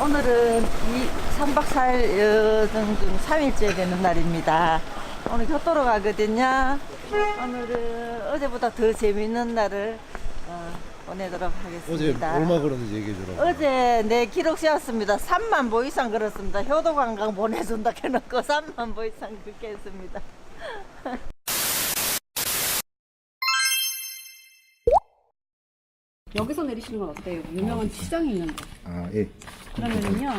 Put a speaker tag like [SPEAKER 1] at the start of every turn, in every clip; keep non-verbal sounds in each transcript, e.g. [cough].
[SPEAKER 1] 오늘은 이 3박 4일 등등 3일째 되는 날입니다. 오늘 교토로 가거든요. 오늘은 어제보다 더 재밌는 날을 어, 보내도록
[SPEAKER 2] 어제
[SPEAKER 1] 하겠습니다.
[SPEAKER 2] 얼마 걸었는지 얘기해 주라고.
[SPEAKER 1] 어제 내 기록 세웠습니다. 3만 보 이상 걸었습니다. 효도 관광 보내준다 해놓고 3만 보 이상 [laughs] 걷게 했습니다.
[SPEAKER 3] 여기서 내리시는 건 어때요? 유명한 시장이 있는데.
[SPEAKER 2] 아, 예.
[SPEAKER 3] 그러면은요.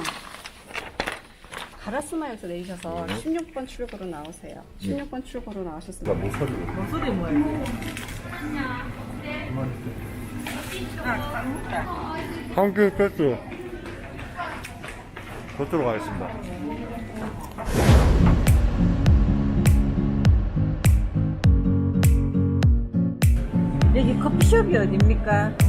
[SPEAKER 3] 가라스마에서 내리셔서
[SPEAKER 2] 네.
[SPEAKER 3] 16번 출구로 나오세요. 16번 출구로 나오셨습니다.
[SPEAKER 1] 목소리 뭐야?
[SPEAKER 2] 한길 패스. 그쪽으로 가겠습니다.
[SPEAKER 1] 여기 커피숍이 어딥니까?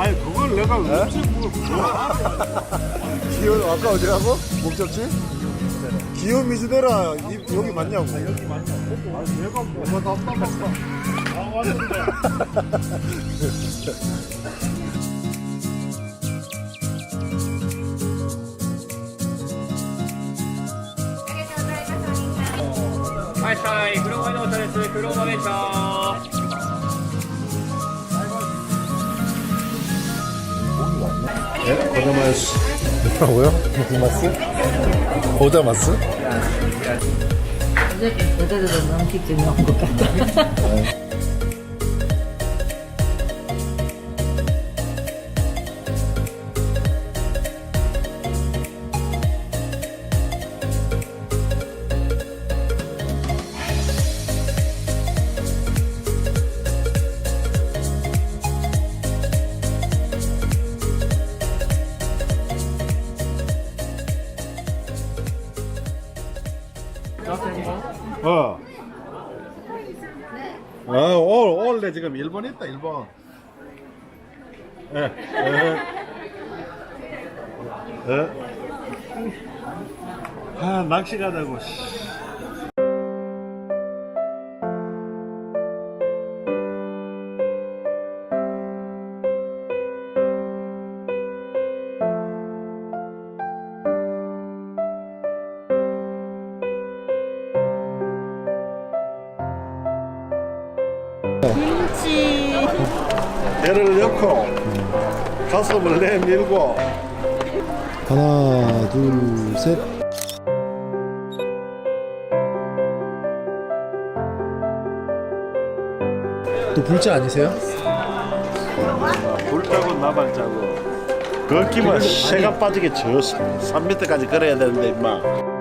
[SPEAKER 4] 아니 그걸 내가 어찌 뭐 [laughs]
[SPEAKER 2] 기온, 아까 어디라고? 목적지? 기온 미즈데라, 이- 여기 맞냐고.
[SPEAKER 4] 아니 내가 뭐가 답답했어 아 왔는데
[SPEAKER 2] 네? 고자마스. 뭐라고요? 고자마스? 고자마스?
[SPEAKER 1] 어저께 그대로 넘기지 놓은 것 같다.
[SPEAKER 4] 어. 어, 올, 올래 지금 일본 있다, 일본. 예, 예. 예. 아, 낚시 가자고, 씨.
[SPEAKER 1] 김치.
[SPEAKER 4] 배를 넣고, 가슴을 내밀고,
[SPEAKER 2] 하나, 둘, 셋. 또 불자 아니세요?
[SPEAKER 4] 불자고 나발자고. 걷기만 새가 빠지게 저 3m까지 걸어야 되는데, 임마.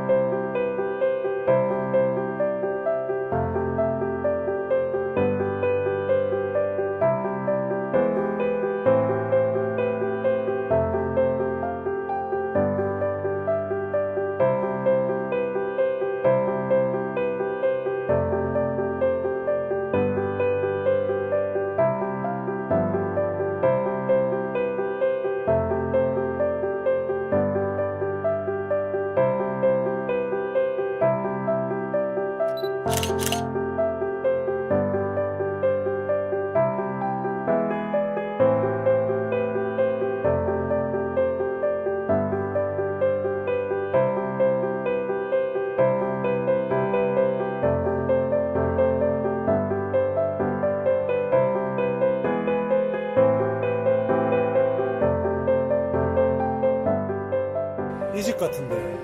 [SPEAKER 2] 같은데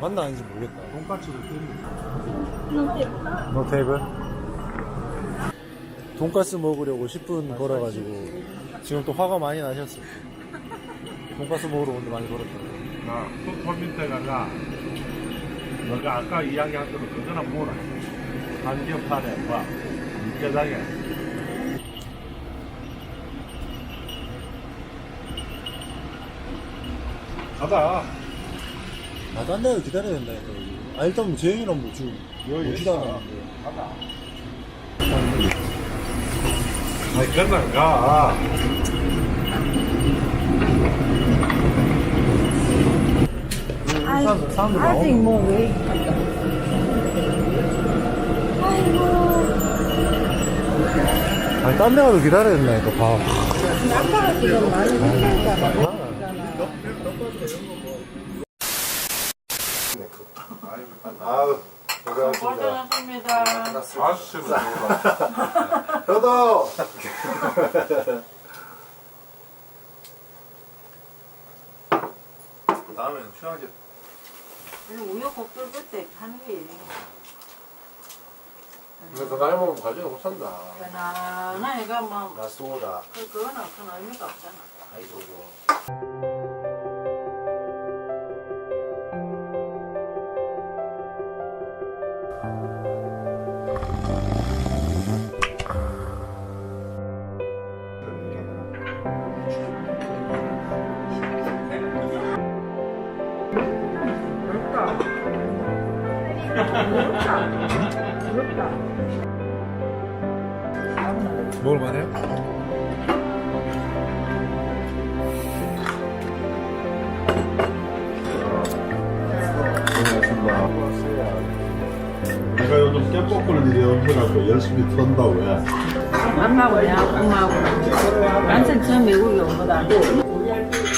[SPEAKER 2] 맞나 아닌지 모르겠다.
[SPEAKER 4] 돈까스를 때리고.
[SPEAKER 2] 노 테이블? 돈가스 먹으려고 10분 걸어가지고 지금 또 화가 많이 나셨어. 돈가스 먹으러 오는데 많이 걸었다.
[SPEAKER 4] 나 톱톱 밑에 가가 너가 아까 이야기한 대로 그거나 뭐라 한겹판에 뭐 육개장에 가다
[SPEAKER 2] 나도 한 대를 기다려야 된다니까. 아 일단 뭐 재영이랑 뭐 지금
[SPEAKER 4] 아니 그날 가.
[SPEAKER 1] 아직 뭐 왜?
[SPEAKER 2] 아니 딴 데 가도 기다려야 된다니까 밥
[SPEAKER 1] 아빠가 지금 많이 힘들잖아.
[SPEAKER 2] 아우 고생하셨습니다
[SPEAKER 1] 고생하셨습니다.
[SPEAKER 4] 아씨를 몰라
[SPEAKER 2] 저도. 다음에는 취하게
[SPEAKER 1] 우유 곡들 그때 하는 게
[SPEAKER 2] 근데 그 나이 먹으면 관리를 못 산다.
[SPEAKER 1] 편안한 애가 뭐
[SPEAKER 2] 나 쏘다.
[SPEAKER 1] 그, 그거는 큰 의미가 없잖아.
[SPEAKER 2] 아이 저거 먹을 만해요?
[SPEAKER 4] 내가 요즘 이래 얹어갖고 열심히 턴다 왜
[SPEAKER 5] 엄마하고 내하고 엄마하고 완전 처음 외국에 온 거다.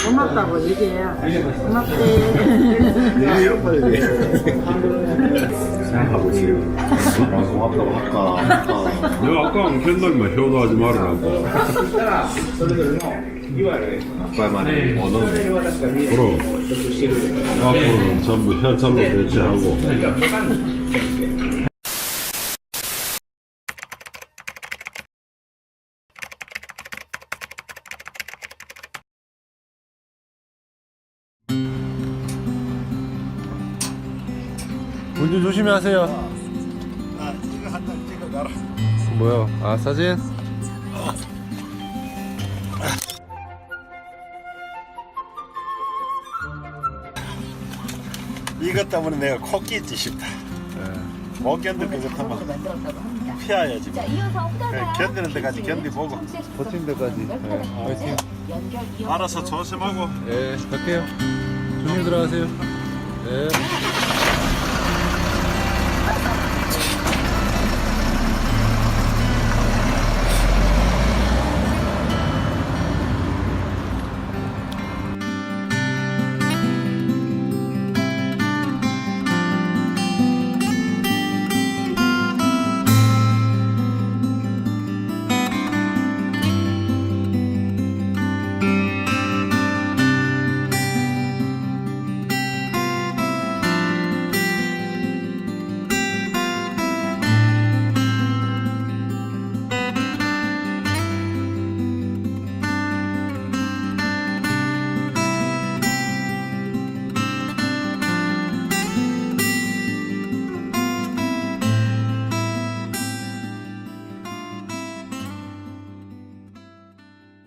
[SPEAKER 5] 고맙다고 얘기해야 고맙대. [laughs]
[SPEAKER 4] 생각하고 있어요.
[SPEAKER 2] 고맙다고 할까
[SPEAKER 4] 내가 아까 맨날만 효도 하지 말으라고.
[SPEAKER 2] 아빠만의 언어는
[SPEAKER 4] 그럼. 앞으로는 전부 현찰로 대체하고
[SPEAKER 2] 운전 조심히 하세요 뭐야 아 사진?
[SPEAKER 6] 이것 때문에 내가 코끼지 싶다. 못 견딜 것 같으면 피해야지. 뭐. 그래, 견디는 데까지 견디보고.
[SPEAKER 2] 버틴 데까지 네, 화이팅
[SPEAKER 6] 알아서 조심하고.
[SPEAKER 2] 네 갈게요 조심히 들어가세요 네